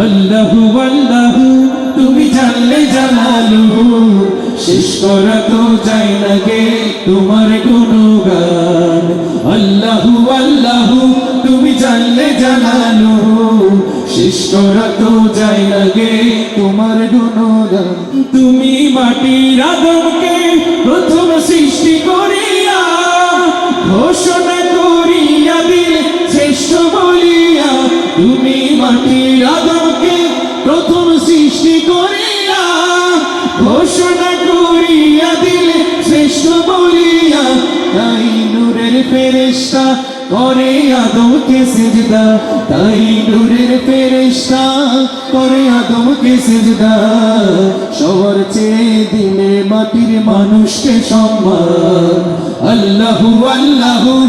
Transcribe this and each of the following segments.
আল্লাহু আল্লাহু তুমি জানলে জানালু। শেষ করা তো যায় না গে, তোমার গুণগান। আল্লাহু আল্লাহু, তুমি জানলে জানালু। শেষ করা তো যায় না গে, তোমার গুণগান। তুমি মাটির আদমকে ফেরেশতা, করে আদমকে সিজদা, তাই নূরের ফেরেশতা, করে আদমকে সিজদা। সবার চেয়ে দিনে মাটির মানুষকে সম্মান। আল্লাহু আল্লাহু।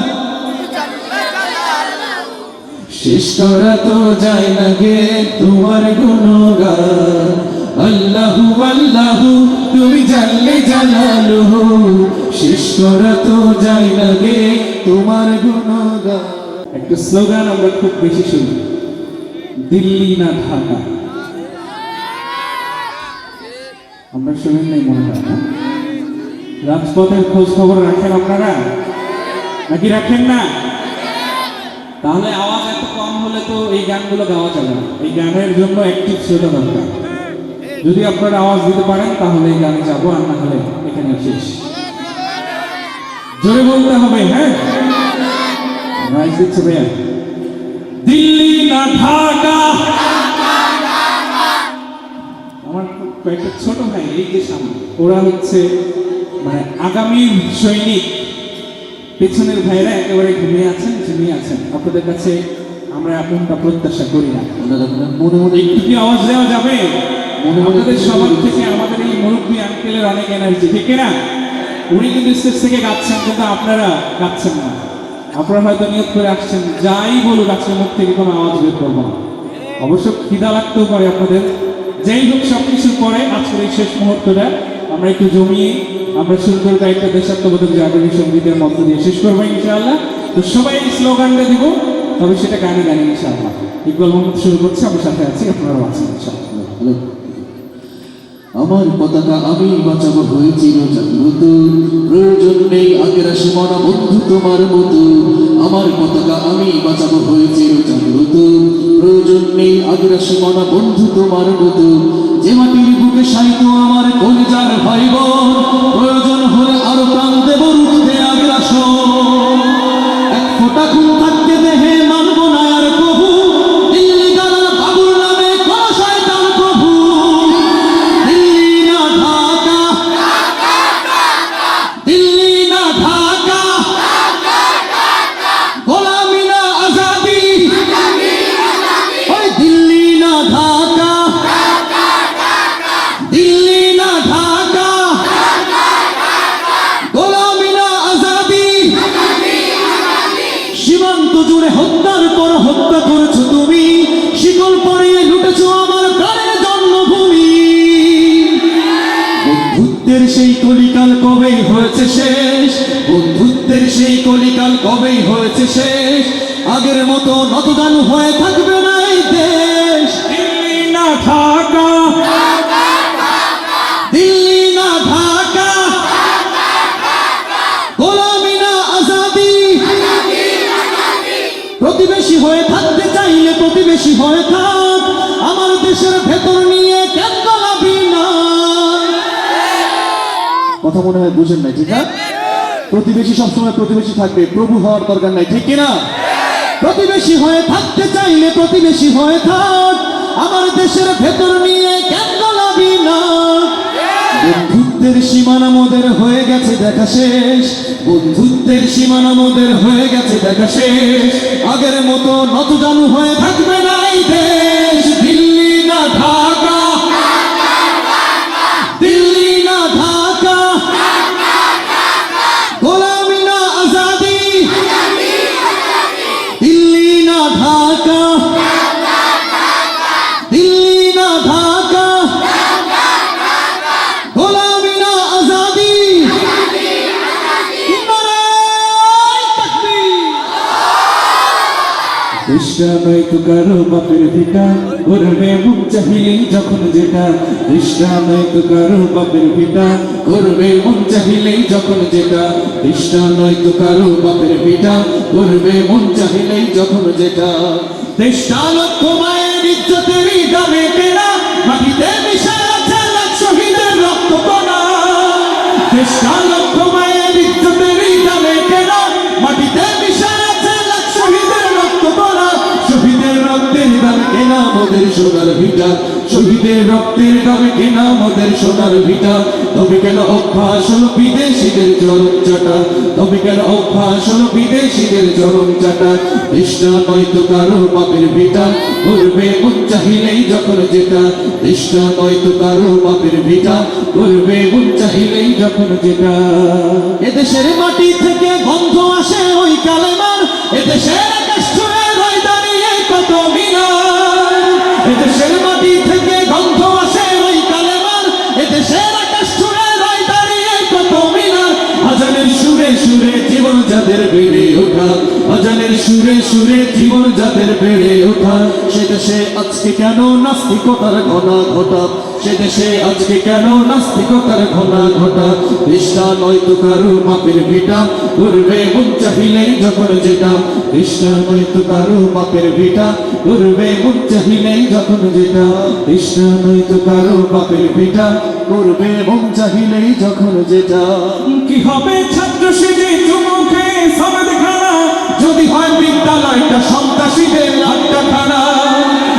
শেষ তো যায় না গে তোমার গুণগান। আল্লাহু আল্লাহু। তুমি জানলে জানালু একটা রাজপথের খোঁজ খবর রাখেন আপনারা? নাকি রাখেন না? তাহলে আওয়াজ এত কম হলে তো এই গানগুলো গাওয়া যাবে না। এই গানের জন্য অ্যাক্টিভ শ্রোতা দরকার। যদি আপনারা আওয়াজ দিতে পারেন, তাহলে এই গানে যাব আর না হলে এখানে শেষ। জোরে বলতে হবে হ্যাঁ? দিল্লি না ঢাকা? আমার কয়েকটা ছোট ভাই এই যে সামনে ওরা হচ্ছে মানে আগামী সৈনিক। পেছনের ভাইরা একেবারে ঘুমিয়ে আছেন ঝিমিয়ে আছেন। আপনাদের কাছে আমরা এমনটা প্রত্যাশা করি না। মনে মনে একটু কি আওয়াজ দেওয়া যাবে? মনে মনে সবার থেকে আমাদের এই মুরব্বী আঙ্কেলের অনেক এনার্জি ঠিক না? উনি কিন্তু স্টেজ থেকে গাচ্ছেন, কিন্তু আপনারা গাচ্ছেন না। আপনারা হয়তো নিয়োগ করে আসছেন। যাই বলুক আজকে মুখ থেকে কোনো আওয়াজ বের করব না। অবশ্য খিদা লাগতেও পারে আপনাদের। যেই হোক সব কিছুর পরে আজকের এই শেষ মুহূর্তটা আমরা একটু জমিয়ে আমরা শুরু করব একটা দেশাত্মবোধক জাগরণী সঙ্গীতের মধ্য দিয়ে শেষ করব ইনশাআল্লাহ। তো সবাই এই স্লোগানটা দিব, তবে সেটা গানে গানে ইনশাআল্লাহ। ইকবাল মোহাম্মদ শুরু করছে, আমার সাথে আছি, আপনারাও আছেন ইনশাআল্লাহ। আমার পতাকা আমি বাঁচাবো হয়েছিল জাগ্রত প্রয়োজন নেই আগের সীমানা বন্ধু তোমার মতো। আমার পতাকা আমি বাঁচাবো হয়েছিল জাগ্রত প্রয়োজন নেই আগের সীমানা বন্ধু তোমার মতো। যে মাটির বুকে সাইতো আমার কলিজার ভাই কথা মনে হয় বুঝেন নাই, ঠিক না? প্রতিবেশী সবসময় প্রতিবেশী থাকবে, প্রভু হওয়ার দরকার নাই, ঠিক কিনা? প্রতিবেশী হয়ে থাকতে চাইলে প্রতিবেশী হয়ে থাক। আমার দেশের ভেতর নিয়ে কেন গলাবি না। বন্ধুত্বের সীমানা মোদের হয়ে গেছে, দেখা শেষ। বন্ধুত্বের সীমানা মোদের হয়ে গেছে, দেখা শেষ। আগের মতো নত জানু হয়ে থাকবে না এই দেশ। দিল্লি না ঢাকা। দেশটা নয় তো কারও বাপের চাহিলেই যখন যেটা তৃষ্ণা নয় তো কারও বাপের ভিটা। করবে মন চাহিলেই যখন যেটা তৃষ্ণা নয় তো কারও বাপের ভিটা। করবে মন চাহিলেই যখন যেটা। দেশটা লক্ষ মায়ের ইজ্জতেরই দামে কেনা, মাটিতে মিশে আছে শহীদের রক্ত কণা কেনা মোদের সোনার ভিটা। শহীদের রক্তের দামে কেনা মোদের সোনার ভিটা। তবে কেন অভ্যাস হলো বিদেশিদের চরম চাটা তবে কেন অভ্যাস হলো বিদেশিদের চরম চাটা তৃষ্ণা নয় তো কারও বাপের ভিটা। করবে মন চাহিলেই যখন যেটা। তৃষ্ণা নয় তো কারও বাপের ভিটা। করবে মন চাহিলেই যখন যেটা। এদেশের মাটি থেকে গন্ধ আসে ওই কালেমার। এদেশের এদেশের মাটি আজানের সুরে সুরে জীবন যাদের বেড়ে ওঠা, সে দেশে আজকে কেন নাস্তিকতার ঘনা ঘটা? সে দেশে আজকে কেন নাস্তিকতার ঘনা ঘটা? কৃষ্ণা নয় তো কারও বাপের ভিটা করবে মন চাহিলেই যখন যেটা। কৃষ্ণা নয় তো কারও বাপের ভিটা করবে মন চাহিলেই যখন যেটা। কৃষ্ণা নয় তো কারও বাপের ভিটা করবে মন চাহিলেই যখন যেটা। কি হবে ছাত্র সমাজ খানা যদি হয় বিদ্যালয়টা সন্ত্রাসীদের আড্ডাখানা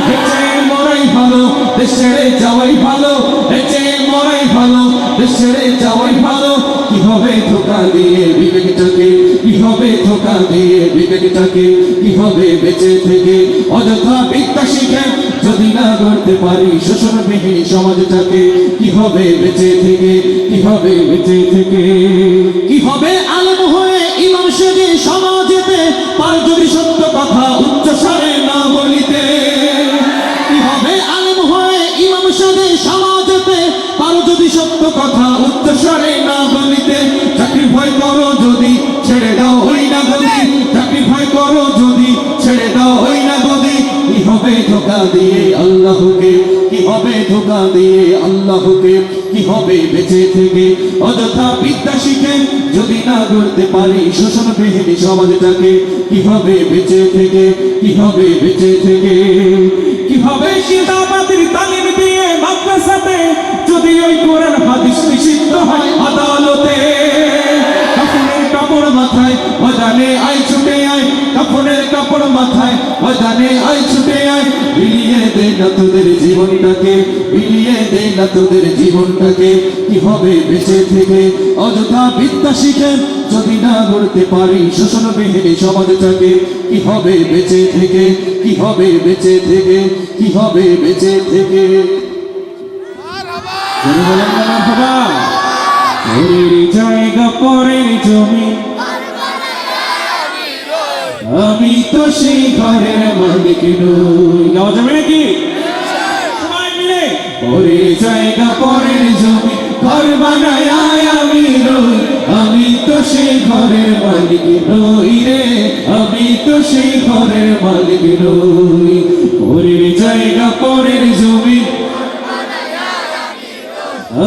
বেঁচে মরাই ভালো, দেশ যাওয়াই ভালো। বেঁচে মরাই ভালো, দেশ যাওয়াই ভালো। কি হবে ধোকা দিয়ে বিবেকটাকে কি হবে ধোকা দিয়ে বিবেকটাকে কি হবে বেঁচে থেকে অযথা বিদ্যা শিখে, যদি না করতে পারি শোষণবিহীন সমাজটাকে কি হবে বেঁচে থেকে কি হবে বেঁচে থেকে? হবে ধোকা দিয়ে আল্লাহকে? কি হবে ধোকা দিয়ে আল্লাহকে? কি হবে বেঁচে থেকে? অযথা বিদ্যা শিখে যদি না গড়তে পারি, শোষণ বিহীন সমাজটাকে, কি হবে বেঁচে থেকে? কি হবে বেঁচে থেকে? কি হবে কিতাবাতির তালিম দিয়ে মাদ্রাসাতে? যদি ওই কোরআন হাদিস নিষিদ্ধ হয় আদালতে? কাপড়ের কাপড় মাথায় অজানে আই ছুটে আয়। কাপড়ের কাপড় মাথায় অজানে আই ছুটে আয়। বিলিয়ে দে না তোদের জীবনটাকে, বিলিয়ে দে না তোদের জীবনটাকে। কি হবে বেঁচে থেকে? অযথা বিদ্যা শিখে যদি না গড়তে পারি শোষণ বিহীন সমাজটাকে। কি হবে বেঁচে থেকে? কি হবে বেঁচে থেকে? কি হবে বেঁচে থেকে? জায়গা, পরের জমি। আমি তো সেই ঘরের রই। সেই ঘরের মালিক নই রে। আমি তো সেই ঘরের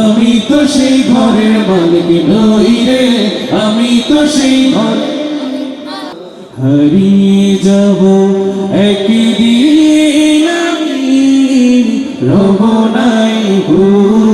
আমি তো সেই ঘরের মালিক নই রে। আমি তো সেই ঘর হারিয়ে যাব একদিন রব নাই ভুবনে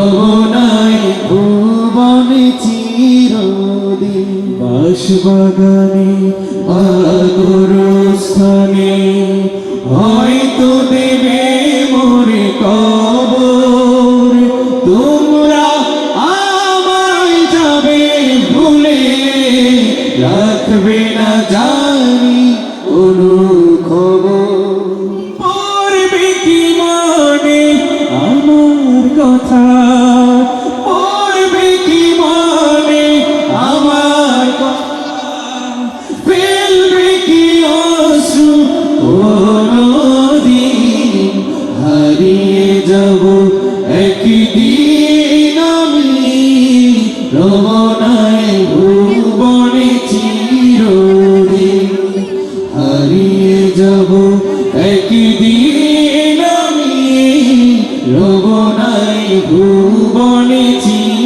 রবনাই ভুবনে চিরদিন বাসবাগানে স্থানে হয়তো দেবে মোরে কবর। তোমরা আমায় যাবে ভুলে। রাখবে না জানি কোনো একদিন আমি রমনায় ভুবনে চিরদিন হারিয়ে যাব। একদিন আমি রমনায় ভুবনে চিরদিন